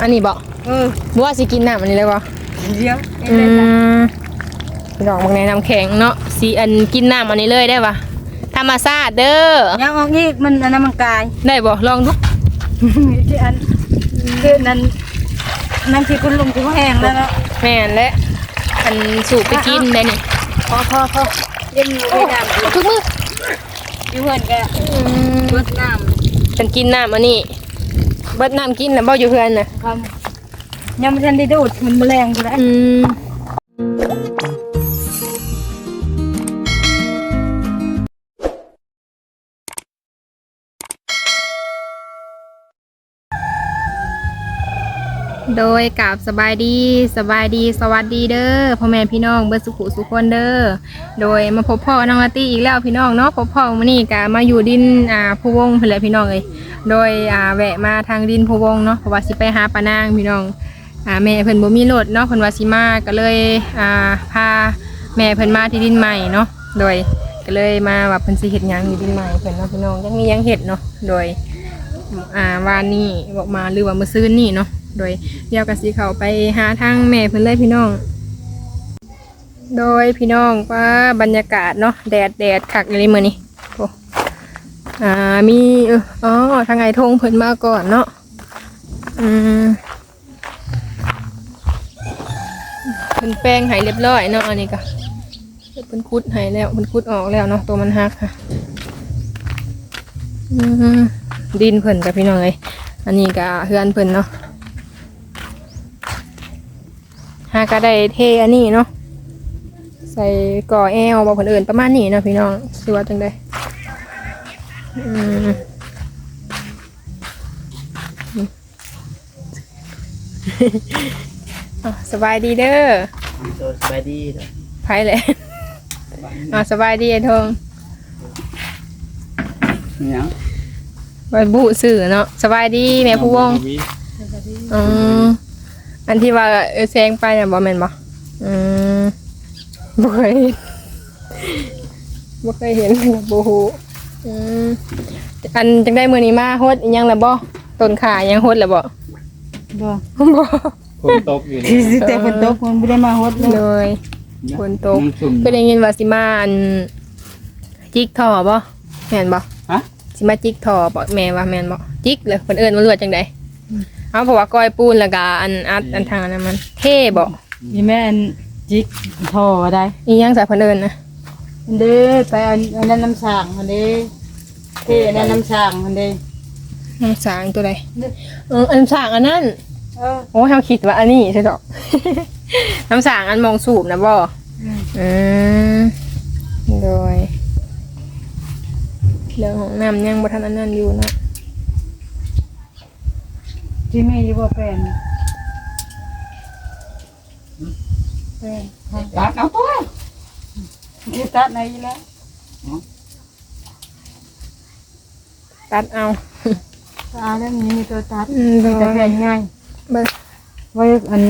อันนี้บ่เออบ่ว่าสิกินน้ำอันนี้เลยบ่เดี๋ยวอืมพี่น้องบางในน้ำแข็งเนาะสีอันกินน้ำอันนี้เลยได้ปะธรรมชาติเด้อยังออกอีกมันอันนั้นมันกายได้บ่ลองดูที่อันคือนั้นนั่นที่คุณลุงที่เขาแห้งแล้วเนาะแม่นและอันสูบไปกินได้นี่พอพอพอเย็นอยู่ไม่น้ำอยู่ทุกมื้ออยู่เพื่อนแกอืมเบิดน้เป็นกินน้ำอันนี้ เบิดน้ำกินแล้วบ่อยู่เพื่อนน่ะำคำยังไม่ทันได้ดูดมันแมลงอยู่แล้วอืม โดยกับสบายดีสบายดีสวัสดีเด้อพ่อแม่พี่น้องเบิร์สุขุสุขคนเด้อโดยมาพบพ่อน้องอาตี้อีกแล้วพี่น้องเนาะพบพ่อมื้อนี้ก็มาอยู่ดินอ่าผู้วงเพิ่นแหละพี่น้องเอ้ยโดยอ่าแวะมาทางดินผู้วงเนาะเพราะว่าสิไปหาปานางพี่น้องอ่าแม่เพิ่นบ่มีรถเนาะเพิ่นว่าสิมาก็เลยอ่าพาแม่เพิ่นมาที่ดินใหม่เนาะโดยก็เลยมาว่าเพิ่นสิเฮ็ดหยังอยู่ดินใหม่เพิ่นเนาะพี่น้องยังมียังเฮ็ดเนาะโดยอ่าวานนี้บอกมาหรือว่ามื้อซื้อนี่เนาะ โดยเดียวกับสีเขาไปหาทางแม่เพิ่นเลยพี่น้อง โดยพี่น้องว่าบรรยากาศเนาะแดดแดดคักเลยมื้อนี้โอ้อ่ามีอ๋อทางไงทงเพิ่นมาก่อนเนาะอืมเพิ่นแป้งให้เรียบร้อยเนาะอันนี้ก็เพิ่นคุดให้แล้วเพิ่นคุดออกแล้วเนาะตัวมันหักค่ะอืมดินเพิ่นกับพี่น้องเลยอันนี้ก็เฮือนเพิ่นเนาะหาก็ได้เทอันนี้เนาะใส่ก่อแอลบอกเพิ่นเอินประมาณนี้เนาะพี่น้องสิว่าจังไดอืมอะสบายดีเด้อตัวสบายดีเด้อไผเลยอะสบายดีไอ้ทงมีหยังไว้บุสื่อเนาะสบายดีแม่ผู้วงอืม อันที่ว่าเออแซงไปน่ะบ่แม่นบ่อืมบ่เคยเห็นบ่เคยเห็นกับบ่ฮู้อืมอันจังได้มื้อนี้มาโฮดอิหยังแล้วบ่ต้นขาอิหยังโฮดแล้วบ่บ่บ่ฝนตกอยู่ที่สิแต่ฝนตกมันไม่ได้มาฮดเลยเลยฝนตกมันชุ่ม ก็ได้ยินว่าสิมาอันจิกท่อบ่แม่นบ่ฮะ สิมาจิกท่อบ่แม่ว่าแม่นบ่จิกเลยเพิ่นเอิ้นว่าเลือดจังได เอาเพราะว่าก้อยปูนแล้วก็อันอัดอันทางอันนั้นมันเท่บ่นี่แม่อันจิกท่อได้อีหยังสายเพิ่นเอิ้นนะอันเด้ไปอันอันนั้นน้ำสางอันเด้เท่อันนั้นน้ำสางอันเด้น้ำสางตัวใดเอออันสางอันนั้นเออโอ้เฮาคิดว่าอันนี้ใช่ดอก น้ำสางอันมองสูบนะบ่อืมอืมโดยเรื่องของน้ำยังบ่ทันอันนั้นอยู่เนาะ ที่แม่อยู่บ่เป็นเป็นตัดเอาตัวที่ตัดไหนอยู่แล้วตัดเอาตาเรื่องนี้มีตัวตัดอืมมีแต่แผ่นง่ายเบิ่งไว้อัน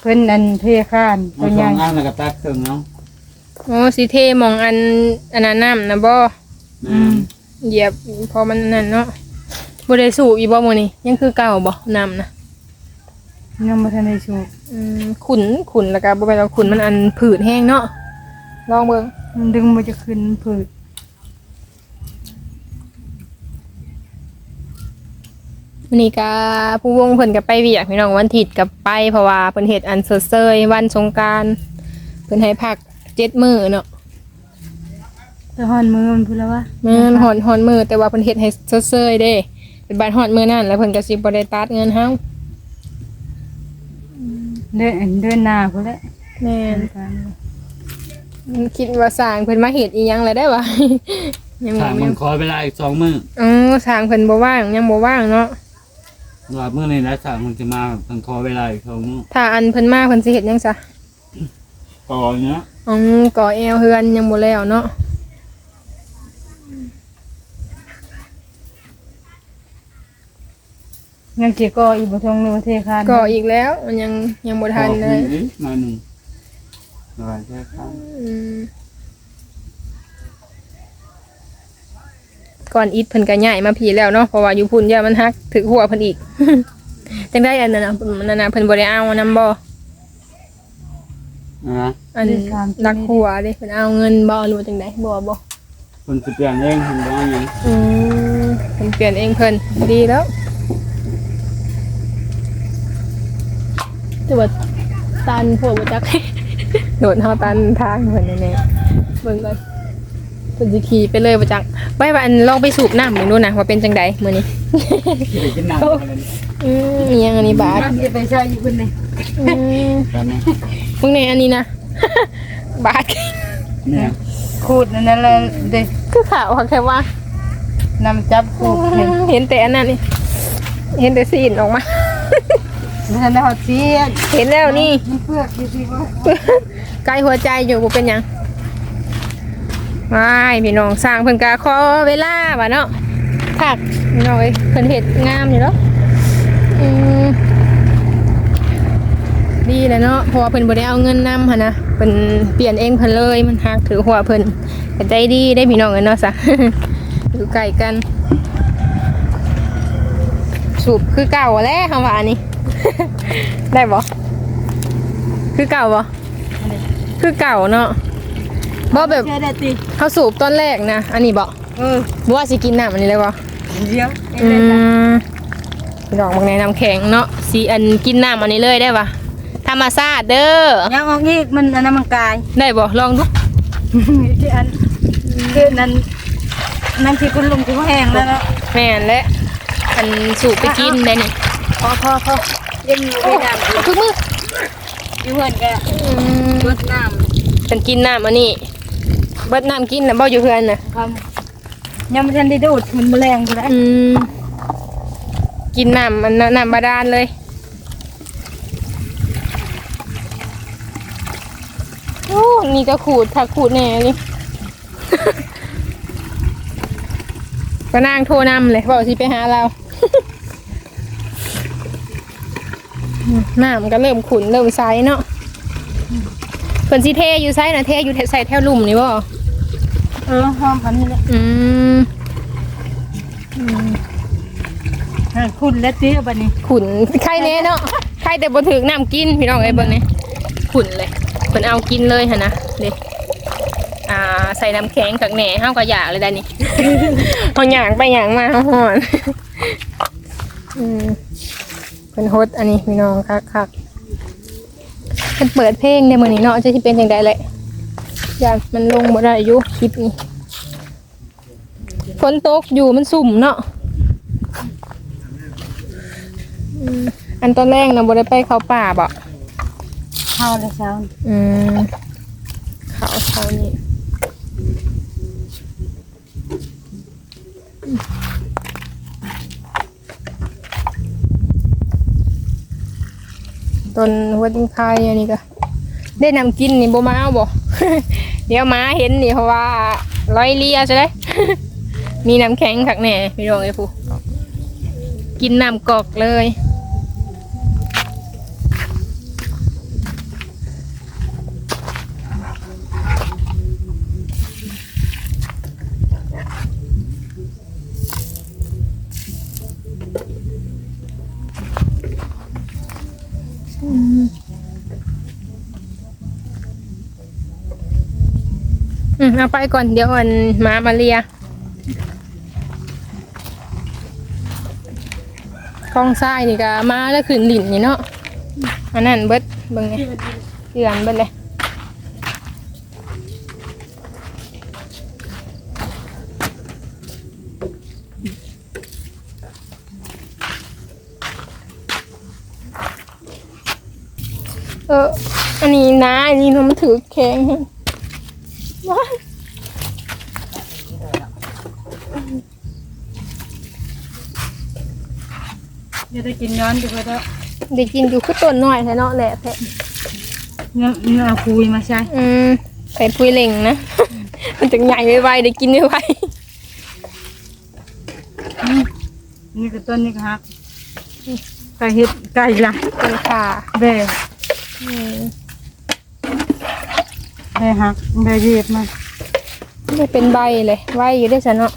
เพิ่นอันเทข้านเอาตัวสใหอญ่งอันแล้วก็ตัดครึ่งเนาะโอ้สิเทมองอันอันนั้นน้ำนะบ่อืม เหยียบพอมันนั่นเนาะ บ่ได้สูบอีกบ่มื้อนี้ยังคือเก่าบ่น้ำนะยังบ่ทันได้ชูกอืมขุนขุนแล้วก็บ่แม่นว่าขุนมันอันผืดแห้งเนาะลองเบิ่งมันดึงมันจะขึ้นผืดวันนี้ก็ผู้วงเพิ่นก็ไปเวียกพี่น้องวันอาทิตย์ก็ไปเพราะว่าเพิ่นเฮ็ดอันสดเซยวันสงกรารเพิ่นให้พักเจ็ดมื้อเนาะแต่หอนมือมันพูดแล้วว่าแม่นฮอนฮอนมื้อแต่ว่าเพิ่นเฮ็ดให้สดเซยเด้ เป็นบ้านฮอดมื้อนั้นแล้วเพิ่นก็สิบ่ได้ตัดเงินเฮาเดินเดินหน้าพูดแล้วแม่นคิดว่าสร้างเพิ่นมาเฮ็ดอีหยังแล้วได้วะยังถาบ่มยัมังนขอเวลาอีกสองมื้ออ๋อสร้างเพิ่นบ่ว่างยังบ่ว่างเนาะว่ามื้อนี้นะสามมันจะมาต้องขอเวลาอีกสองมื้อถ้าอันเพิ่นมาเพิ่นสิเฮ็ดหยังซะก่อเนาะอ๋อก่อแอวเฮือนยังบ่แล้วเนาะ ยังเกี่ยก็อีกบ่ทงนึงประเทศคานก่ออีกแล้วมันยังยังบ่ทันเลยก่ออีกมาหนึ่งอะไรใช่ครับอืมก่อนอิดเพิ่นก็ใหญ่มาผีแล้วเนาะเพราะว่าอยู่พุ่นย่ามันฮักถึกหัวเพิ่นอีก จังได้อันนั้นน่ะนั่นน่ะเพิ่นบ่ได้เอานำบ่นะอันรักหัวเด้เพิ่นเอาเงินบ่หรือว่าจังไดบ่บ่คนจะเปลี่ยนเองเห็นบ้างยังอืมเพิ่นเปลี่ยนเองเพิ่นดีแล้ว แต่ว่าตันพวกบ่จักโดดเฮาตันทางเพิ่นแน่ๆเบิ่งก่อนเพิ่นสิขี่ไปเลยบ่จักไว้ว่าอันลองไปสูบน้ำเบิ่งดูนะว่าเป็นจังไดมื้อนี้ไปกินน้ำกันเลยอืมอิหยังอันนี้บาทมันจะไปใช้อยู่คนนี้อืมตอนนี้มึงในอันนี้นะ บาทเนี่ยขูดนั่นแหละเด็กคือข่าวค่ะแค่ว่านำจับขูดเห็นเห็นแต่อันนั้นนี่เห็นแต่ซีนออกมา นั่นแหละเสียเห็นแล้วนี่มีเปลือกดีๆว่าใกล้หัวใจอยู่บ่เป็นหยังว้ายพี่น้องสร้างเพิ่นกาขอเวลาว่ะเนาะถักพี่น้องเอ้ยเพิ่นเฮ็ดงามอยู่เนาะอืมดีแหล้วเนาะเพราะว่าเพิ่นบ่ได้เอาเงินนำหั่นนะเพิ่นเปลี่ยนเองเพิ่นเลยมันหักถือหัวเพิ่นก็ใจดีได้พี่น้องเอ้ยเนาะซะ อยู่ใกล้กัน สูบคือเก่าแหล้วคำว่าอันนี้ ได้บ่คือเก่าบ่คือเก่าเนาะบ่แบบเชื่อได้ติเขาสูบตอนแรกนะอันนี้บ่เออบ่ว่าสิกินน้ำอันนี้เลยบ่เดี๋ยวอืมดอกบางในน้ำแข็งเนาะสีอันกินน้ำอันนี้เลยได้ปะธรรมชาติเด้อยังออกอีกมันอันนั้นมันกายได้บ่ลองดูที่อันคือนั้นนั่นที่คุณลุงที่เขาแห้งแล้วเนาะแม่นและอั นสูบไปกินได้นี่พอพอพอยังอยู่ในน้ำอยู่ทุกมืออยู่เพื่อนแกอืมรดน้เป็นกินน้ำอันนี้เบิดน้ำกินนะบ่อยู่เพื่อนน่ะำทำยังไม่ทันได้ดูดมันแมลงกูแล้วอืมกินน้ำมันน้ำบาดาลเลยโอ้นี่ก็ขูดถ้าขูดแน่นี่ก็นางโทรนำเลยบอกสิไปหาเรา น้ำก็เริ่มขุนเริ่มใสเนาะเพิ่นสิเทอยู่ไซนะเทอยู่ใส่แถวหลุมนี่บ่เออหอมพันนี่แหละอืมเออคุณและตี้บันนี้ขุนไข่เน่เนาะไข่แต่บ่ถึกน้ำกินพี่น้องเอ้ยเบิ่งนี่ขุนเลยเพิ่นเอากินเลยหั่นนะเด้อ่าใส่น้ำแข็งกับแหน่เฮาก็อยากเลยได้นี่เอาหยางไปหยางมาเฮาฮ้อนอืม เพิ่นฮดอันนี้พี่น้องคักๆเพิ่นเปิดเพลงในมื้อนี้เนาะจะสิเป็นจังได๋แหละอยากมันลงบ่ได้อยู่คลิปนี้ฝนตกอยู่มันสุ่มเนาะอืมอันตอนแรกนะบ่ได้ไปเขาป่าบ่ข้าวเลยเช้าอืมเขาเขานี่ ต้นหัวจิงไคอันนี้ก็ ได้นำกินนี่บ่มาเอาบ่ เดี๋ยวมาเห็นนี่เพราะว่าร้อยเลียใช่ไหม มีน้ำแข็งขักแหน่พี่รองไอ้ผู้กินน้ำกอกเลย อืมเอาไปก่อนเดี๋ยวอันมามาเลียกองทรายนี่ก็มาแล้วขึ้นดินนี่เนาะอันนั้นเบิดเบิ่งไงเกลือนเบิดเลยเอออันนี้นะอันนี้มันถือแข็งว้า จะได้กินย้อนดูไปแล้วได้กินอยู่คือต้นน้อยแท้เนาะแหละแท้เนื้อเนื้อเอาคุยมาใช้อืมใส่ปุยเล่งนะ มันถึงใหญ่ไวๆได้กินไวนี่ก็ต้นนี่ก็ฮักไก่เห็ดไก่ละๆเป็นขาแบ่อืมแบ่ฮักแบ่เย็บมาไม่เป็นใบเลยไวอยู่ได้ซะเนาะ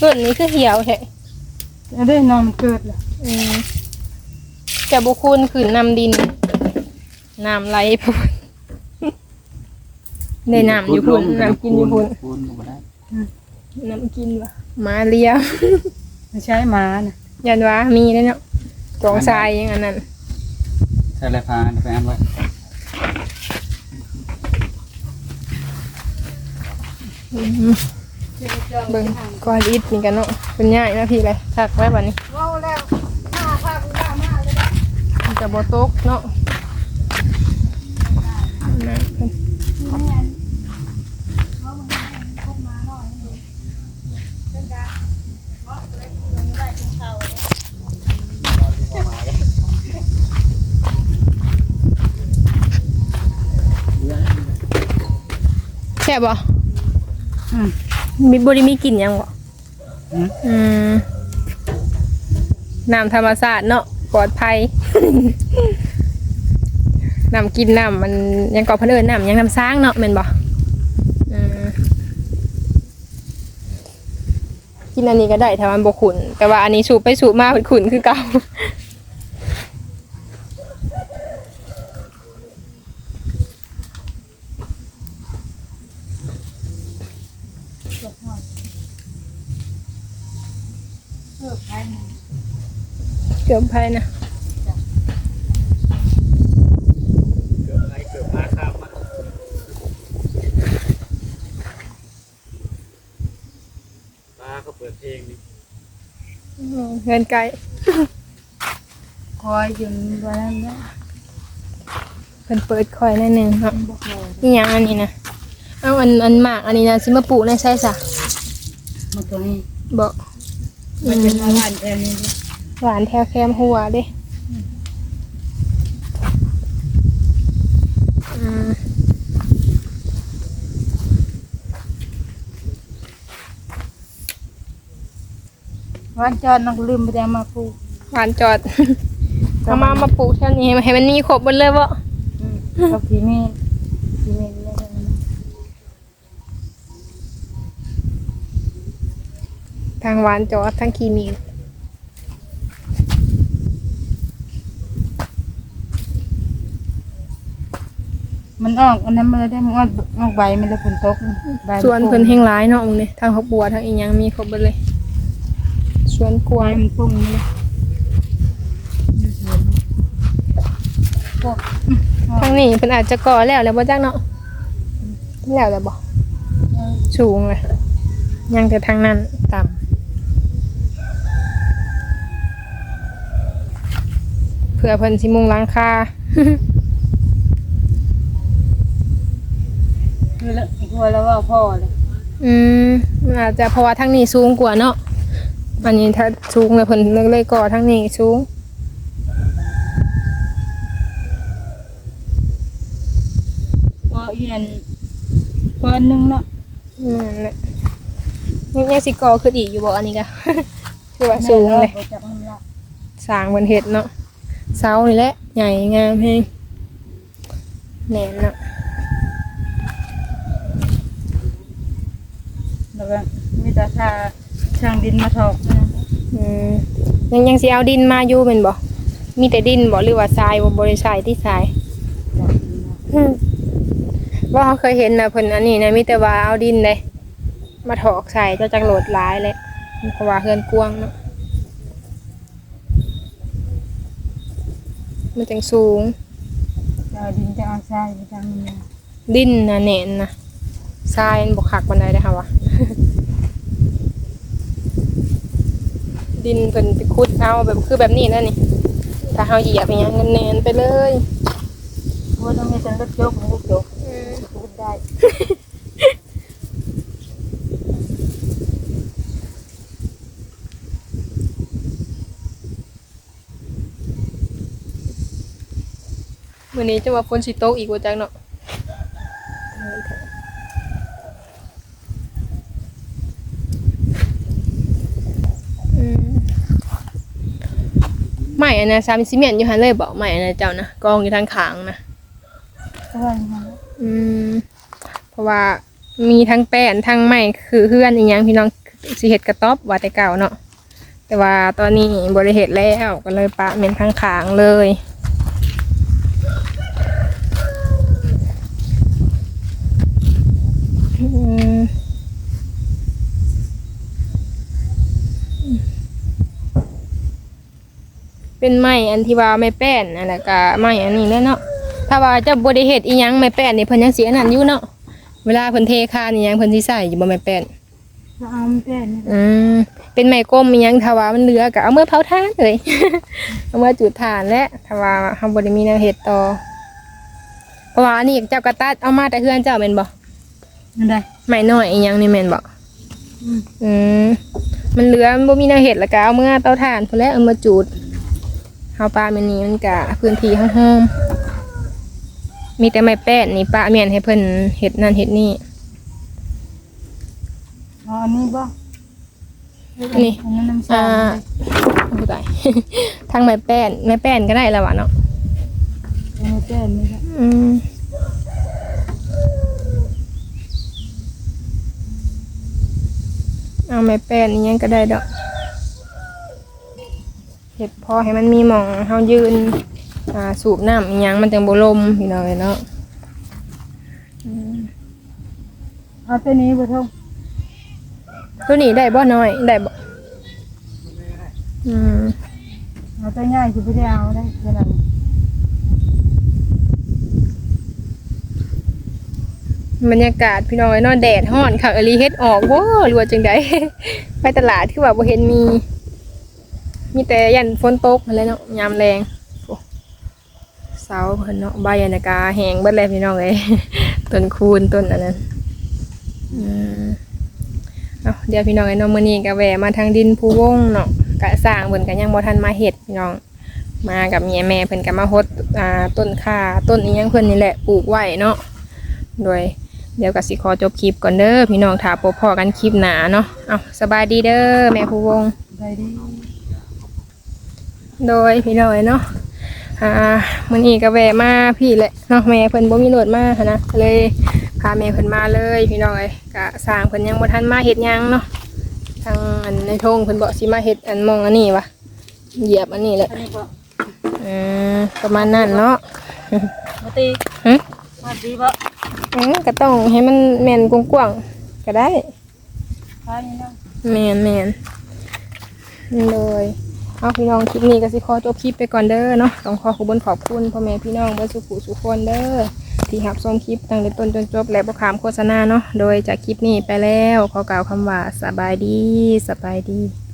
ต้นนี้คือเหี่ยวแท้จะได้นอนมันเกิดล่ะอืมจะบุคูนขืนนำดินน้ำไหลพุ่นได้น้ำอยู่พุ่นน้ำกินอยู่พุ่นพูนก็บ่ได้น้ำกินวะมาเลียไม่ใช่หมาน่ะยันว่ามีได้เนาะกองทรายอย่างอันนั้นใส่ไรพาไปอันไว้อืม เบิ่งก้อนอิดนี่กันเนาะเป็นง่ายนะพี่เลยทักไว้บัดนี้ว้าวแล้วมาพาคุณป้ามาเลยมันจะบ่ตกเนาะนะแซ่บ่อืม มีบ่ได้มีกลิ่นหยังบ่อืม อืมน้ำธรรมชาติเนาะปลอดภัย น้ำกินน้ำมันยังก่อเพิ่นเอิ้นน้ำยังน้ำสร้างเนาะแม่นบ่อืมกินอันนี้ก็ได้ถ้ามันบ่ขุนแต่ว่าอันนี้สูบไปสูบมาเพิ่นขุนคือเก่า เกิดไปนะ เกือบภัยนะเกือบไรเกือบมาข้ามมาตาก็เปิดเพลงนี่อืมเงินไกลคอยอยู่บ้านนั้นเพิ่นเปิดคอยหนิดนึงเนาะบอกเลยนี่ยังอันนี้นะเอาอันอันหมากอันนี้นะสิมาปลูกในใช่ซะมาตัวนี้บอกมันเป็นอาหารแทนนี้ หวานแถวแคมหัวเด้อืมวันจอดนักลืมไปแต่มาปลูกหวานจอดเอามามาปลูกแถวนี้ให้มันมีครบหมดเลยบ่กับพี่เมย์พี่เมย์เรียกอะไรนะทางหวานจอดทางคีมี ออกอันนั้นมันเลยได้มันออกออกใบมันเลยฝนตกใบมัสวนเพิ่นแห่งหลายเนาะมึงนี่ทางเขาบัวทางอีหยังมีครบหมดเลยสวนกล้ใบวยมันปุ่งเลยอยู่สวนพวกทางนี้เพิ่นอาจจะก่อแล้วแล้วบ่จักเนาะแล้วแล้วบ่สูงเลยยังแต่ทางนั้นต่ำเผื่อเพิ่นสิมุงหลังคา คือละกลัวแล้วว่าพ่อเลยอืมอาจจะเพราะว่าทางนี้สูงกว่าเนาะอันนี้ถ้าสูงเลยเพิ่นเลยก่อทางนี้สูงพอเอียนพอนึงเนาะนั่นแหละนี่ยังสิก่อขึ้นอีกอยู่บ่อันนี้ก็ คือว่าสูงเลยบ่จักมันละสร้างเพิ่นเฮ็ดเนาะเสานี่แหละใหญ่งามแฮงแน่นเนาะ แล้ว ก็มีแต่ทาช่างดินมาถอกนะอืมยังยังสิเอาดินมาอยู่แม่นบ่ มีแต่ดินบ่หรือว่าทรายบ่บ่ได้ใช้ที่ทรายอืมว่าเขาเคยเห็นนะเพิ่นอันนี้นะมีแต่ว่าเอาดินเลยมาถอกใส่เจะจังโหลดหลายเลยเพราะว่าเฮือนกวางเนาะมันจังสูงจะเอาดินจะเอาทรายไปทางนี้นะดินนะแน่นนะทรายมันบกคักบันไดได้อค่ะวะ ดินเพิ่นไปคุดเอาแบบคือแบบนี้นั่นนี่ ถ้าเฮาเหยียบอย่างเงี้ยมันแน่นไปเลยเพราะต้องมีแต่ลูกยกลูกยกพูดได้มื้อนี้จะว่าฝนสิตกอีกว่าจังเนาะอืม ไม่อันนะซามซิเมนต์อยู่หันเลยบอกไม่อันนะเจ้านะกองอยู่ทางขางนะก็ว่าอย่างนั้น อืมเพราะว่ามีทั้งแป้นทั้งไม้คือเฮือนอีหยังพี่น้องสิเฮ็ดกระต๊อบว่าแต่เก่าเนาะแต่ว่าตอนนี้บ่ได้เฮ็ดแล้วก็เลยปะเมนทางขางๆเลย อืม เป็นไม้อันที่ว่าไม่แป้นอันนั้นก็ไม้อันนี้แหล้วเนาะถ้าว่าเจะบริเหตุอีหยังไม่แป้นนี่เพิ่นยังเสียนั่นอยู่เนาะเวลาเพิ่นเทคานอีหยังเพิ่นสิใส่อยู่บ่ไม่แป้นจะเอามันเป็นนี่อืมเป็นไม้กลมอีหยังถ้าว่ามันเหลือก็เอามือเผาถ่านเลย เอามือจุดถ่านและถ้าว่าเฮาบ่ได้มีแนวเฮ็ดต่อเพราะว่าอันนี้เจ้ากระตัดเอามาแต่เฮือนเจ้าแม่นบ่นั่นได้ไม่น้อยอีหยังนี่แม่นบ่อืมอืมมันเหลือมันบ่มีแนวเห็ดแล้วก็เอาเมื่อเตาถ่านพุ่นแหล้วเอามาจูด เฮาปลาแม่นี้มันก็พื้นที่ห้องๆมีแต่ไม้แป้นนี่ป้าเมียนให้เพิ่นเฮ็ดนั่นเฮ็ดนี่เอาอันนี้บ่นี่อันนั้นน้ำอ่าชาโอ้ตายทางไม้แป้นไม้แป้นก็ได้แล้ววะเนาะอันนี้เป็นนี่ละอืมเอาไม้แป้นอีหยังก็ได้ดอก เฮ็ดพอให้มันมีหม่องเฮายืนอ่าสูบน้ำอีหยังมันจังบ่ลมพี่น้องเอ้ยเนาะเอาตัวนี้บ่ทงตัวนี้ได้บ่น้อยได้บ่อืมเอาตัวใหญ่สิบ่ได้เอาได้เท่านั้นบรรยากาศพี่น้องเอ้ยเนาะแดดฮ้อนค่ะอลีเฮ็ดออกบ่หรือว่าจังไดไปตลาดคือว่าบ่เห็นมี มีแต่ยันฝนตกนั่นและเนาะยามแรงโอ้เสาเพิ่นเนาะใบอันนนกาแหงเบิดแล้วพี่น้องเอ้ยต้นคูณต้นอันนั้นเอาเดี๋ยวพี่น้องเอ้ยเนาะมื้อนี้ก็แวะมาทางดินภูวงเนาะกะสร้างเพิ่นก็ยังบ่ทันมาเฮ็ดพี่น้อง มากับเมียแม่เพิ่นก็มาฮดอ่าต้นข่าต้นอีหยังเพิ่นนี่แหละปลูกไว้เนาะโดยเดี๋ยวก็สิขอจบคลิปก่อนเด้อพี่น้องถ้าพบพอกันคลิปหนาเนาะเอาสบายดีเด้อแม่ภูวงได้ดี โดยพี่น้อยเนาะอ่ามื้อนี้ก็แวะมาพี่แหละเนาะแม่เพิ่นบ่มีรถมาหั้นนะก็เลยพาแม่เพิ่นมาเลยพี่น้อยก็สร้างเพิ่นยังบ่ทันมาเฮ็ดหยังเนาะทางอันในทงเพิ่นบอกสิมาเฮ็ดอันหมองอันนี้วะเหยียบอันนี้แหละอันนี้บ่อืมประมาณนั้นเนาะบ่ตีหึมาดีบ่อืมก็ต้องให้มันแม่นกว้างๆก็ได้พานี่เนาะแมนแมนเลย เอาพี่น้องคลิปนี้ก็สิขอจบคลิปไปก่อนเด้อเนาะต้องขอขอบคุญขอบคุณพ่อแม่พี่น้องเบอร์สุขุสุขคนเด้อที่หับชมคลิปตั้งแต่ต้นจนจบและบขามโฆษณาเนาะโดยจากคลิปนี้ไปแล้วขอกล่าวคำว่าสบายดีสบายดี